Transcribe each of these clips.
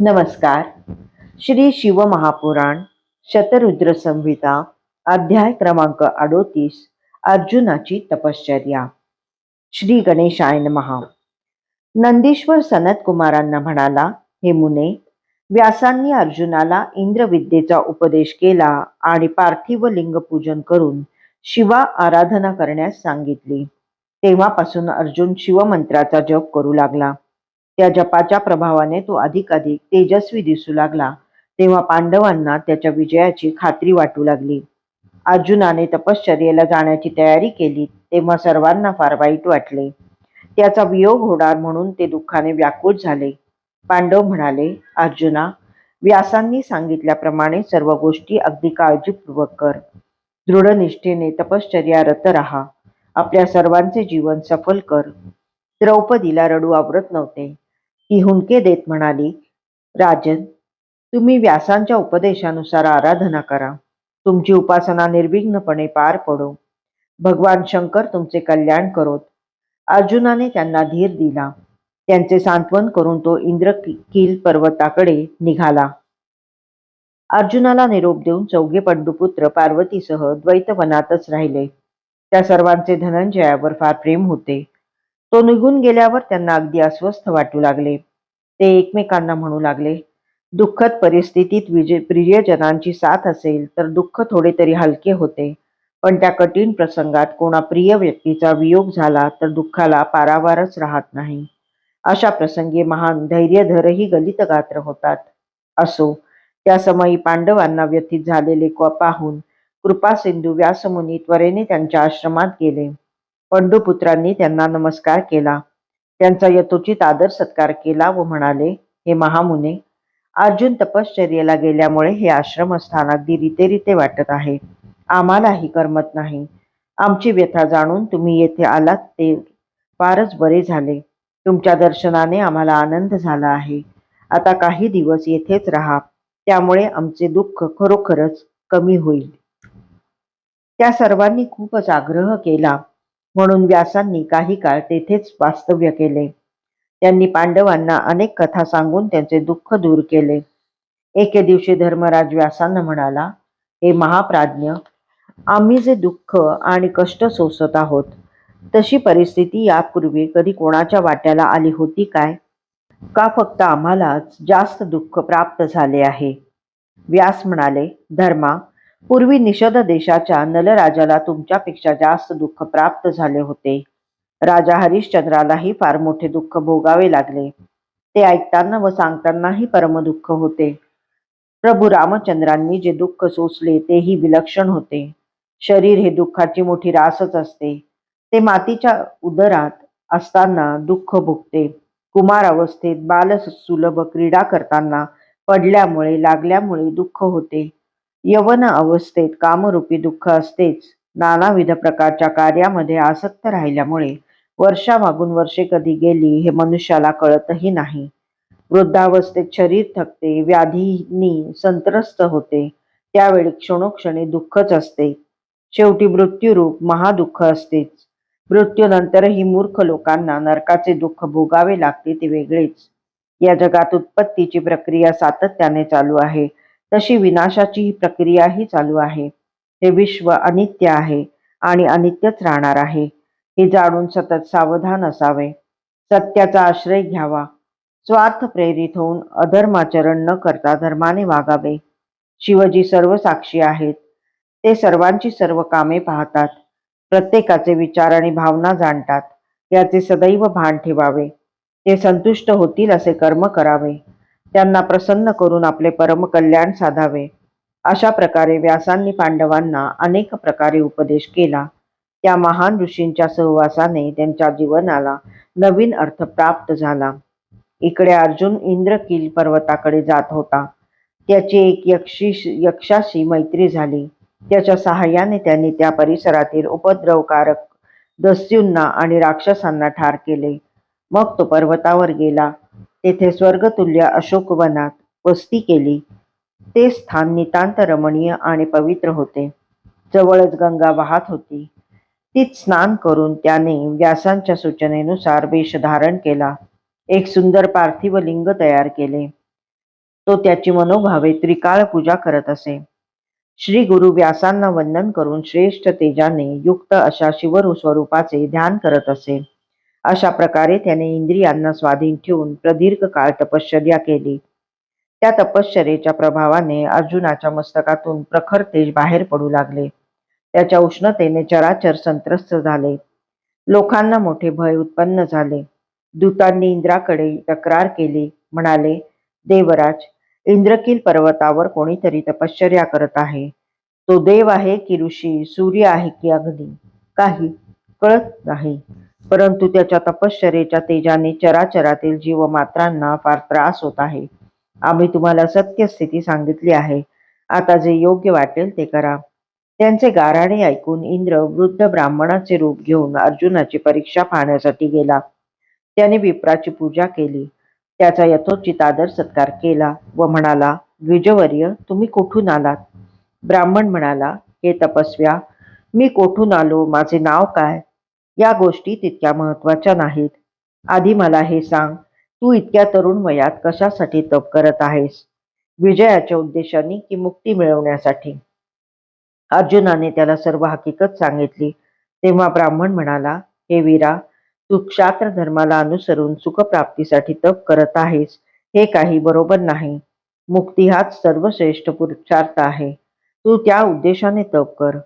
नमस्कार. श्री शिवमहापुराण शतरुद्र संहिता अध्याय क्रमांक अडोतीस अर्जुनाची तपश्चर्या. श्री गणेशाय महा नंदीश्वर सनत कुमारांना म्हणाला हे मुने व्यासांनी अर्जुनाला इंद्रविद्येचा उपदेश केला आणि पार्थिव लिंग पूजन करून शिवा आराधना करण्यास सांगितली. तेव्हापासून अर्जुन शिवमंत्राचा जप करू लागला. त्या जपाच्या प्रभावाने तो अधिक अधिक तेजस्वी दिसू लागला. तेव्हा पांडवांना त्याच्या विजयाची खात्री वाटू लागली. अर्जुनाने तपश्चर्येला जाण्याची तयारी केली तेव्हा सर्वांना फार वाईट वाटले. त्याचा वियोग होणार म्हणून ते दुःखाने व्याकुळ झाले. पांडव म्हणाले अर्जुना व्यासांनी सांगितल्याप्रमाणे सर्व गोष्टी अगदी काळजीपूर्वक कर. दृढनिष्ठेने तपश्चर्या रत राहा. आपल्या सर्वांचे जीवन सफल कर. द्रौपदीला रडू आवरत नव्हते. ही हुंके देत म्हणाली राजन तुम्ही व्यासांच्या उपदेशानुसार आराधना करा. तुमची उपासना निर्विघ्नपणे पार पडो. भगवान शंकर तुमचे कल्याण करोत. अर्जुनाने त्यांना धीर दिला. त्यांचे सांत्वन करून तो इंद्रकील पर्वताकडे निघाला. अर्जुनाला निरोप देऊन चौघे पंडुपुत्र पार्वतीसह द्वैतवनातच राहिले. त्या सर्वांचे धनंजयावर फार प्रेम होते. तो निघून गेल्यावर त्यांना अगदी अस्वस्थ वाटू लागले. ते एकमेकांना म्हणू लागले दुःखद परिस्थितीत विजय प्रियजनांची साथ असेल तर दुःख थोडे तरी हलके होते पण त्या कठीण प्रसंगात कोणा प्रिय व्यक्तीचा वियोग झाला तर दुःखाला पारावारच राहत नाही. अशा प्रसंगी महान धैर्यधरही गलित गात्र होतात. असो त्या समयी पांडवांना व्यथित झालेले क- पाहून कृपासिंधू व्यासमुनी त्वरेने त्यांच्या आश्रमात गेले. पंडुपुत्रांनी त्यांना नमस्कार केला. त्यांचा यथोचित आदर सत्कार केला व म्हणाले हे महामुने अर्जुन तपश्चर्येला गेल्यामुळे हे आश्रमस्थान अगदी रितेरिते वाटत आहे. आम्हालाही करमत नाही. आमची व्यथा जाणून तुम्ही येथे आलात ते फारच बरे झाले. तुमच्या दर्शनाने आम्हाला आनंद झाला आहे. आता काही दिवस येथेच राहा. त्यामुळे आमचे दुःख खरोखरच कमी होईल. त्या सर्वांनी खूपच आग्रह केला. म्हणून व्यासांनी काही काळ तेथेच वास्तव्य केले. त्यांनी पांडवांना अनेक कथा सांगून त्यांचे दुःख दूर केले. एके दिवशी धर्मराज व्यासांना म्हणाला हे महाप्राज्ञ आम्ही जे दुःख आणि कष्ट सोसत आहोत तशी परिस्थिती यापूर्वी कधी कोणाच्या वाट्याला आली होती काय? का फक्त आम्हालाच जास्त दुःख प्राप्त झाले आहे? व्यास म्हणाले धर्मा पूर्वी निषद देशाच्या नलराजाला तुमच्यापेक्षा जास्त दुःख प्राप्त झाले होते. राजा हरिश्चंद्रालाही फार मोठे दुःख भोगावे लागले. ते ऐकताना व सांगतानाही परम दुःख होते. प्रभू रामचंद्रांनी जे दुःख सोसले तेही विलक्षण होते. शरीर हे दुःखाची मोठी रासच असते. ते मातीच्या उदरात असताना दुःख भोगते. कुमार अवस्थेत बाल सुलभ क्रीडा करताना पडल्यामुळे लागल्यामुळे दुःख होते. यवन अवस्थेत कामरूपी दुःख असतेच. नानाविध प्रकारच्या कार्यामध्ये आसक्त राहिल्यामुळे वर्षामागून वर्षे कधी गेली हे मनुष्याला कळतही नाही. वृद्धावस्थेत शरीर थकते व्याधींनी संत्रस्त होते. त्यावेळी क्षणोक्षणी दुःखच असते. शेवटी मृत्यूरूप महादुःख असतेच. मृत्यूनंतरही मूर्ख लोकांना नरकाचे दुःख भोगावे लागते ते वेगळेच. या जगात उत्पत्तीची प्रक्रिया सातत्याने चालू आहे. तशी विनाशाची ही प्रक्रियाही चालू आहे. हे विश्व अनित्य आहे आणि अनित्यच राहणार आहे. हे जाणून सतत सावधान असावे. सत्याचा आश्रय घ्यावा. स्वार्थ प्रेरित होऊन अधर्माचरण न करता धर्माने वागावे. शिवजी सर्व साक्षी आहेत. ते सर्वांची सर्व कामे पाहतात. प्रत्येकाचे विचार आणि भावना जाणतात. याचे सदैव भान ठेवावे. ते संतुष्ट होतील असे कर्म करावे. त्यांना प्रसन्न करून आपले परमकल्याण साधावे. अशा प्रकारे व्यासांनी पांडवांना अनेक प्रकारे उपदेश केला. त्या महान ऋषींच्या सहवासाने त्यांच्या जीवनाला नवीन अर्थ प्राप्त झाला. इकडे अर्जुन इंद्रकील पर्वताकडे जात होता. त्याची एक यक्षी यक्षाशी मैत्री झाली. त्याच्या सहाय्याने त्यांनी त्या परिसरातील उपद्रवकारक दस्यूंना आणि राक्षसांना ठार केले. मग तो पर्वतावर गेला. तेथे स्वर्गतुल्य अशोकवनात वस्ती केली. ते स्थान नितांत रमणीय आणि पवित्र होते. जवळच गंगा वाहत होती. तीच स्नान करून त्याने व्यासांच्या सूचनेनुसार वेश धारण केला. एक सुंदर पार्थिव लिंग तयार केले. तो त्याची मनोभावे त्रिकाळ पूजा करत असे. श्री गुरु व्यासांना वंदन करून श्रेष्ठ तेजाने युक्त अशा शिवरू स्वरूपाचे ध्यान करत असे. अशा प्रकारे त्याने इंद्रियांना स्वाधीन ठेवून प्रदीर्घ काळ तपश्चर्या केली. त्या तपश्चर्येच्या प्रभावाने अर्जुनाच्या मस्तकातून प्रखर तेज बाहेर पडू लागले. त्याच्या उष्णतेने चराचर संत्रस्त झाले. लोकांना मोठे भय उत्पन्न झाले. दूतांनी इंद्राकडे तक्रार केली. म्हणाले देवराज इंद्रकील पर्वतावर कोणीतरी तपश्चर्या करत आहे. तो देव आहे की ऋषी सूर्य आहे की अग्नी. काही कळत नाही. परंतु त्याच्या तपश्चरेच्या तेजाने चराचरातील जीवमात्रांना फार त्रास होत आहे. आम्ही तुम्हाला सत्य स्थिती सांगितली आहे. आता जे योग्य वाटेल ते करा. त्यांचे गाराणे ऐकून इंद्र वृद्ध ब्राह्मणाचे रूप घेऊन अर्जुनाची परीक्षा पाहण्यासाठी गेला. त्याने विप्राची पूजा केली. त्याचा यथोचित आदर सत्कार केला व म्हणाला द्विजवर्य तुम्ही कुठून आलात? ब्राह्मण म्हणाला हे तपस्व्या मी कोठून आलो? माझे नाव काय? या गोष्टी तितक्या महत्त्वाच्या नाहीत. आधी मला हे सांग तू इतक्या तरुण वयात कशासाठी तप करत आहेस? विजयाच्या उद्देशाने की मुक्ती मिळवण्यासाठी? अर्जुनाने त्याला सर्व हकीकत सांगितली. तेव्हा ब्राह्मण म्हणाला हे वीरा तू क्षात्र धर्माला अनुसरून सुखप्राप्तीसाठी तप करत आहेस. हे काही बरोबर नाही. मुक्ती हाच सर्वश्रेष्ठ पुरुषार्थ आहे. तू त्या उद्देशाने तप कर.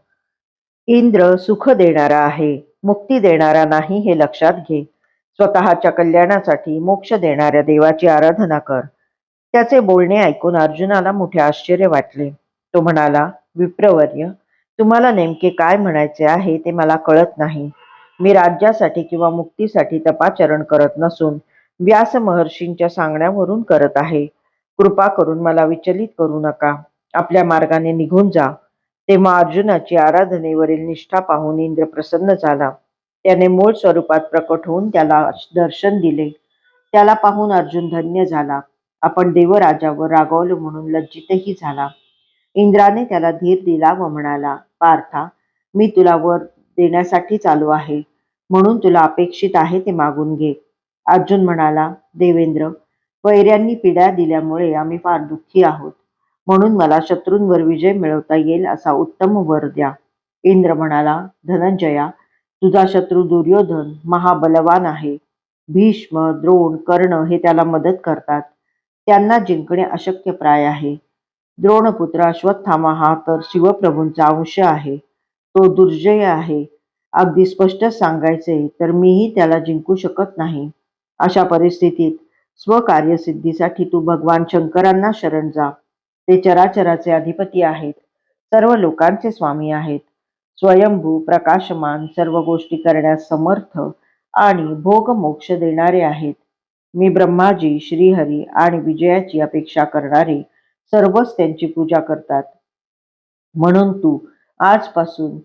इंद्र सुख देणारा आहे. मुक्ती देणारा नाही हे लक्षात घे. स्वतःच्या कल्याणासाठी मोक्ष देणाऱ्या देवाची आराधना कर. त्याचे बोलणे ऐकून अर्जुनाला मोठे आश्चर्य वाटले. तो म्हणाला विप्रवर्य तुम्हाला नेमके काय म्हणायचे आहे ते मला कळत नाही. मी राज्यासाठी किंवा मुक्तीसाठी तपाचरण करत नसून व्यास महर्षींच्या सांगण्यावरून करत आहे. कृपा करून मला विचलित करू नका. आपल्या मार्गाने निघून जा. तेव्हा अर्जुनाची आराधनेवरील निष्ठा पाहून इंद्र प्रसन्न झाला. त्याने मूळ स्वरूपात प्रकट होऊन त्याला दर्शन दिले. त्याला पाहून अर्जुन धन्य झाला. आपण देवराजावर रागवलो म्हणून लज्जितही झाला. इंद्राने त्याला धीर दिला व म्हणाला पार्था मी तुला वर देण्यासाठी चालू आहे. म्हणून तुला अपेक्षित आहे ते मागून घे. अर्जुन म्हणाला देवेंद्र वैर्यांनी पिढ्या दिल्यामुळे आम्ही फार दुःखी आहोत. म्हणून मला शत्रूंवर विजय मिळवता येईल असा उत्तम वर द्या. इंद्र म्हणाला धनंजया तुझा शत्रू दुर्योधन महाबलवान आहे. भीष्म द्रोण कर्ण हे त्याला मदत करतात. त्यांना जिंकणे अशक्य प्राय आहे. द्रोणपुत्र अश्वत्थामा हा तर शिवप्रभूंचा अंश आहे. तो दुर्जय आहे. अगदी स्पष्ट सांगायचे तर मीही त्याला जिंकू शकत नाही. अशा परिस्थितीत स्वकार्यसिद्धीसाठी तू भगवान शंकरांना शरण जा. ते चराचराचे अधिपती आहेत. सर्व लोकांचे स्वामी आहेत. स्वयंभू प्रकाशमान सर्व गोष्टी करण्यास समर्थ आणि भोग मोक्ष देणारे आहेत. मी ब्रह्माजी श्रीहरी आणि विजयाची अपेक्षा करणारे सर्वच त्यांची पूजा करतात. म्हणून तू आजपासून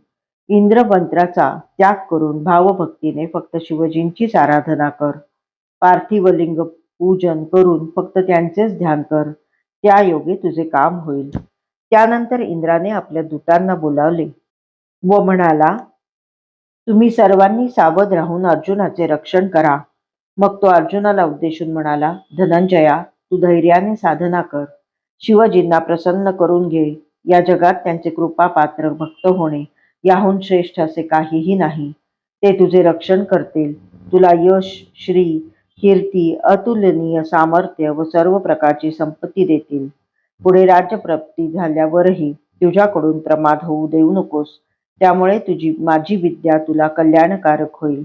इंद्रमंत्राचा त्याग करून भावभक्तीने फक्त शिवजींचीच आराधना कर. पार्थिव लिंग पूजन करून फक्त त्यांचेच ध्यान कर. त्या योगे तुझे काम होईल. त्यानंतर इंद्राने आपल्या दूतांना बोलावले. व म्हणाला तुम्ही सर्वांनी सावध राहून अर्जुनाचे रक्षण करा. मग तो अर्जुनाला उद्देशून म्हणाला धनंजया तू धैर्याने साधना कर. शिवजींना प्रसन्न करून घे. या जगात त्यांचे कृपा पात्र भक्त होणे याहून श्रेष्ठ असे काहीही नाही. ते तुझे रक्षण करतील. तुला यश श्री कीर्ती अतुलनीय सामर्थ्य व सर्व प्रकारची संपत्ती देतील. पुढे राज्यप्राप्ती झाल्यावरही तुझ्याकडून प्रमाद होऊ देऊ नकोस. त्यामुळे तुझी माझी विद्या तुला कल्याणकारक होईल.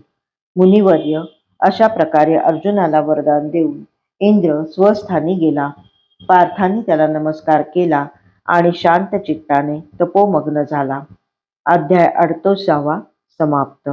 मुनिवर्य अशा प्रकारे अर्जुनाला वरदान देऊन इंद्र स्वस्थानी गेला. पार्थाने त्याला नमस्कार केला आणि शांत चित्ताने तपोमग्न झाला. अध्याय अडतोसावा समाप्त.